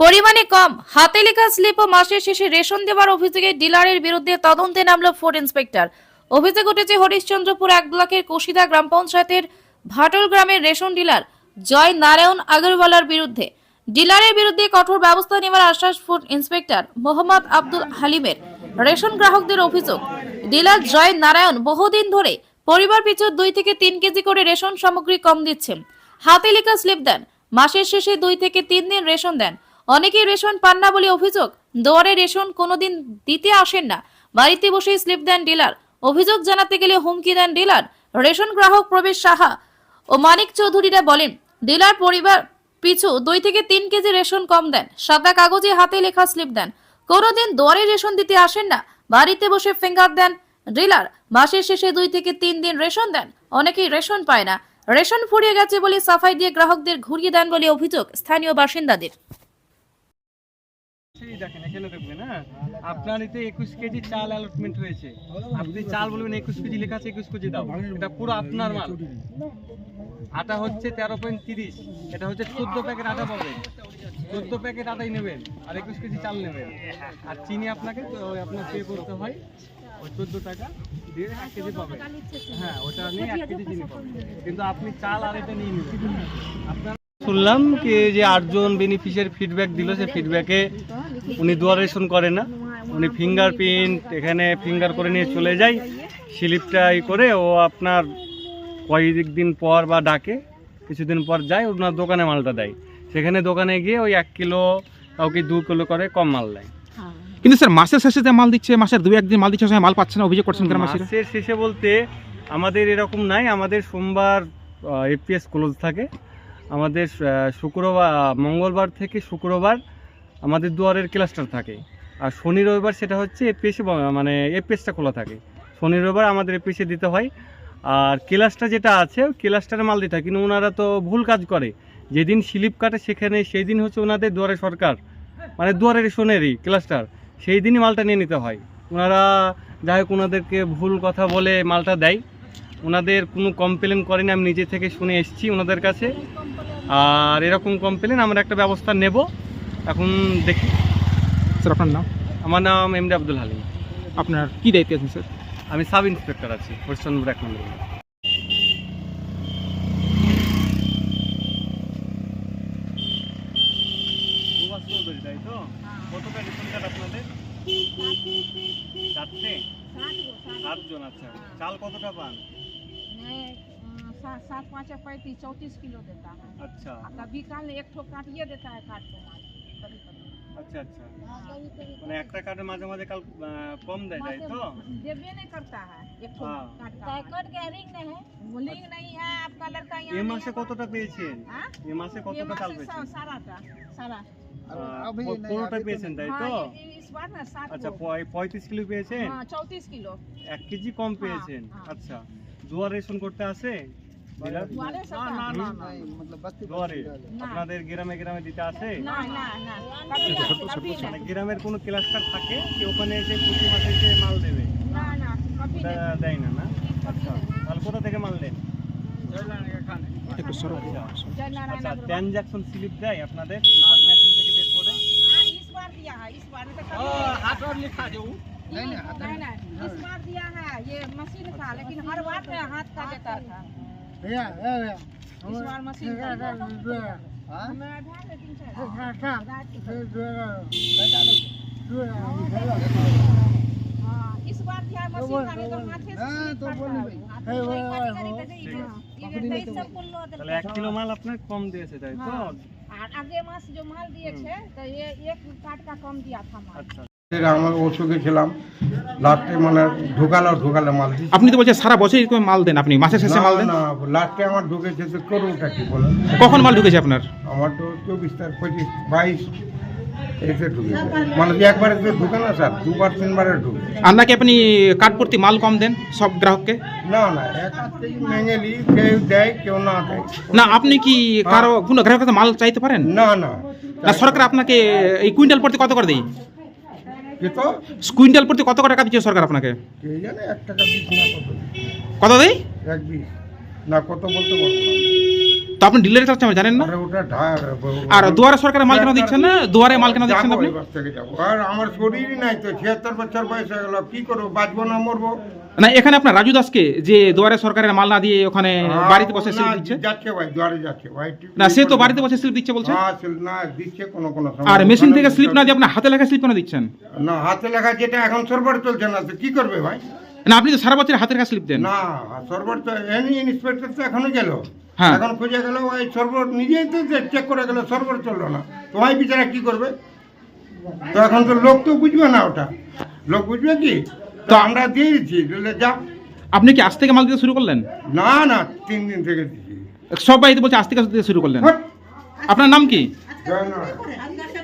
পরিমাণে কম। হাতে লেখা স্লিপ ও মাসের শেষে রেশন দেওয়ার অভিযোগে ডিলারের বিরুদ্ধে তদন্তে নামল ফুড ইন্সপেক্টর অভিযোগ উঠেছে, হরিশ্চন্দ্রপুর এক ব্লকের কোশিদা গ্রাম পঞ্চায়েতের ভাটল গ্রামের রেশন ডিলার জয় নারায়ণ আগরওয়ালার বিরুদ্ধে। ডিলারের বিরুদ্ধে কঠোর ব্যবস্থা নেওয়ার আশ্বাস ফুড ইন্সপেক্টর মোহাম্মদ আব্দুল হালিমের। রেশন গ্রাহকদের অভিযোগ, ডিলার জয় নারায়ণ বহুদিন ধরে পরিবার পিছু দুই থেকে তিন কেজি করে রেশন সামগ্রী কম দিচ্ছেন। হাতে লেখা স্লিপ দেন, মাসের শেষে দুই থেকে তিন দিন রেশন দেন। অনেকেই রেশন পান না বলে অভিযোগ। দুয়ারে রেশন কোনোদিন দিতে আসেন না। বাড়িতে বসে স্লিপ দেন ডিলার। অভিযোগ জানাতে গেলে হুমকি দেন ডিলার। রেশন গ্রাহক প্রবেশ সাহা ও মানিক চৌধুরীরা বলেন, ডিলার পরিবার পিছু দুই থেকে তিন কেজি রেশন কম দেন। সাদা কাগজে হাতে লেখা স্লিপ দেন। কোনোদিন দুয়ারে রেশন দিতে আসেন না। বাড়িতে বসে ফিঙ্গার দেন ডিলার। মাসের শেষে দুই থেকে তিন দিন রেশন দেন। অনেকেই রেশন পায় না। রেশন ফুরিয়ে গেছে বলে সাফাই দিয়ে গ্রাহকদের ঘুরিয়ে দেন বলে অভিযোগ স্থানীয় বাসিন্দাদের। হ্যাঁ? একুশ কেজি চাল অ্যালটমেন্ট হয়েছে। আপনি চাল বলবেন, একুশ কেজি, লেখা আছে একুশ কেজি, দাও। এটা পুরো আপনার আটা হচ্ছে তেরো পয়েন্ট তিরিশ। এটা হচ্ছে চোদ্দ প্যাকেট আটা পাবেন। চোদ্দ প্যাকেট আটাই নেবেন, আর একুশ কেজি চাল নেবেন। আর চিনি আপনাকে, তো আপনার পে করতে হয়, ওই চোদ্দ টাকা হ্যাঁ ওটা নিয়ে এক কেজি চিনি পাবেন। কিন্তু আপনি চাল আর এটা নিয়ে নেবেন। আপনার শুনলাম কি, যে আটজন বেনিফিশিয়ারি ফিডব্যাক দিল সে ফিডব্যাকে উনি দুয়ারেশন করে না। উনি ফিঙ্গারপ্রিন্ট এখানে ফিঙ্গার করে নিয়ে চলে যায়। স্লিপটা ই করে ও আপনার কয়েক দিন পর বা ডাকে কিছুদিন পর যায় ওনার দোকানে মালটা দেয়। সেখানে দোকানে গিয়ে ওই এক কিলো কাউকে দু কিলো করে কম মাল দেয়। কিন্তু স্যার মাসের শেষে যে মাল দিচ্ছে মাসের দু একদিন মাল দিচ্ছে মাল পাচ্ছে না অভিযোগ করছেন মাসের? শেষে বলতে আমাদের এরকম নাই আমাদের সোমবার এপিএস ক্লোজ থাকে। আমাদের শুক্রবার মঙ্গলবার থেকে শুক্রবার আমাদের দুয়ারের ক্লাস্টার থাকে। আর শনি রবিবার সেটা হচ্ছে এপিএসে মানে এপিএসটা খোলা থাকে। শনি রবিবার আমাদের এপিএসে দিতে হয়। আর ক্লাসটা যেটা আছে ক্লাস্টারে মাল দিতে হয়। কিন্তু ওনারা তো ভুল কাজ করে। যেদিন স্লিপ কাটে সেখানে সেই দিন হচ্ছে ওনাদের দুয়ারে সরকার। মানে দুয়ারে শোনেরই ক্লাস্টার। সেই দিনই মালটা নিয়ে নিতে হয়। ওনারা যাই হোক ওনাদেরকে ভুল কথা বলে মালটা দেয়। ওনাদের কোনো কমপ্লেন করেনি, আমি নিজে থেকে শুনে এসেছি ওনাদের কাছে। আর এরকম কমপ্লেন আমরা একটা ব্যবস্থা নেব। এখন দেখি স্যার আপনার নাম আমার নাম এমডি আব্দুল হালিম আপনার কি দায়িত্বে আছেন স্যার আমি সাব ইন্সপেক্টর আছি হরিশ্চন্দ্র এক নম্বর তাই তো কতটা রেশন কার্ড আপনাদের চারটে সাতজন আচ্ছা চাল কতটা পান मैं अ, सात सात पाँच पैंतीस चौंतीस किलो देता है আচ্ছা और कभी काल एक ठो काटिए देता है काट को माल कभी कभी আচ্ছা আচ্ছা हाँ, कभी कभी মানে একটা কার্ডের মাঝে মাঝে কাল আহ, কম দেয় তাই তো देवे नहीं करता है एक ठो हाँ। काट का पैकेट का रिंग नहीं है वो लिंक नहीं है आपका लड़का এ यहाँ नहीं মাসে है। কতটা পেয়েছেন हाँ? এ মাসে ये কতটা চাল मासे পেয়েছেন सा- सारा था सारा আহ, প- পনেরোটা পেয়েছেন তাই তো हाँ, ये- इस बार ना सात আচ্ছা को পঁয়- পঁয়ত্রিশ কিলো পেয়েছেন हाँ चौंतीस किलो এক কেজি কম পেয়েছেন হ্যাঁ। আচ্ছা দুয়ার রেশন করতে আসে ডিলার? वाले सब ना ना ना দুয়ারে আপনাদের গ্রামে গ্রামে দিতে আসে ना ना ना कभी नहीं, कभी মানে नहीं গ্রামের কোনো ক্লাস্টার থাকে কি ওখানে এসে প্রতি মাসে এসে মাল দেবে ना না कभी ওটা नहीं দেয় না না আচ্ছা তাহলে কোথা থেকে মাল দেন একটু সরব जय नारायण আচ্ছা अग्रवाल। ট্রানজাকশন স্লিপ দেয় আপনাদের মেশিন থেকে বের করে हाँ, इस बार दिया है इस बार नहीं तो कभी नहीं। नहीं नहीं नहीं, इस बार दिया है ये मशीन का लेकिन हर बार में हाथ का देता था इस बार मशीन का दिया। हमें आधा लेकिन चला। रात को। हाँ, इस बार दिया है मशीन का नहीं तो हाथे से slip करता है। हाथ से नहीं काटी करी तो नहीं, ठीक है। हाँ, ये तेईस सब को लो তাহলে এক কিলো মাল আপনার কম দিয়েছে তাই তো हाँ, और आगे मास जो माल दिए थे तो ये एक काट का कम दिया था माल আচ্ছা এটা আমার ওষুধে খেলাম। লাস্টে মানে ঢোকালো ঢোকালো মাল। আপনি তো বলছেন সারা বছরই তো মাল দেন আপনি মাসের শেষে মাল দেন? না লাস্টে আমার ঢুকেছে তো করুটা কি বলে কখন মাল ঢুকেছে আপনার? আমার তো চব্বিশ তারিখ পঁচিশ বাইশ এসে ঢুকেছে। মানে একবারে তো ঢুকে না স্যার দুবার তিনবারে ঢুকে। আর নাকি আপনি মাল কম দেন সব গ্রাহককে? না না কেউ দেয় কেউ না দেয়। না আপনি কি কারও কোনো গ্রাহকের মাল চাইতে পারেন? না না। না সরকার আপনাকে এই কুইন্টাল প্রতি কত করে দেয়? কি তো? কুইন্টাল প্রতি কত টাকা দিচ্ছে সরকার আপনাকে? কে জানে এক টাকা বিশ না কত? কত দেয়? এক বিশ না কত বলতে পারব না। তো আপনি জানেন না? আরে ওটা ঢা- আর দুয়ারে সরকারের মাল কেন দিচ্ছেন না? দুয়ারে মাল কেন দিচ্ছেন যাব আপনি? এবার থেকে যাব। আর আমার শরীরই নাই তো ছিয়াত্তর বছর বয়স হয়ে গেল কি করব? বাঁচবো না মরবো? না এখানে আপনার রাজু দাসকে যে দুয়ারে সরকারের মাল না দিয়ে ওখানে বাড়িতে বসে না, স্লিপ দিচ্ছে? যাচ্ছে ভাই দুয়ারে যাচ্ছে ভাই। না সে তো বাড়িতে বসে স্লিপ দিচ্ছে বলছে? হ্যাঁ না দিচ্ছে কোনো কোনো সময়। আর মেশিন থেকে স্লিপ না দিয়ে আপনার হাতে লেখা স্লিপ কেন দিচ্ছেন? না হাতে লেখা যেটা এখন সরবর চলছে না তো কি করবে ভাই? না আপনি তো সারা বছর হাতের কাছে স্লিপ দেন। না সরবর তো এনি ইন্সপেক্টর তো এখনও গেল। হ্যাঁ। এখন খুঁজে গেল ওই সরবর নিজেই তো চেক করে গেল সরবর চলল না। তো ওই বিচারা কি করবে? তো এখন তো লোক তো বুঝবে না ওটা। লোক বুঝবে কি? তো আমরা দিয়ে দিচ্ছি যা। আপনি কি আজ থেকে মাল দিতে শুরু করলেন? না না তিন দিন থেকে দিচ্ছি। সব বাড়িতে বলছে আজ থেকে শুরু করলেন। আপনার নাম কি? জয় নারায়ণ।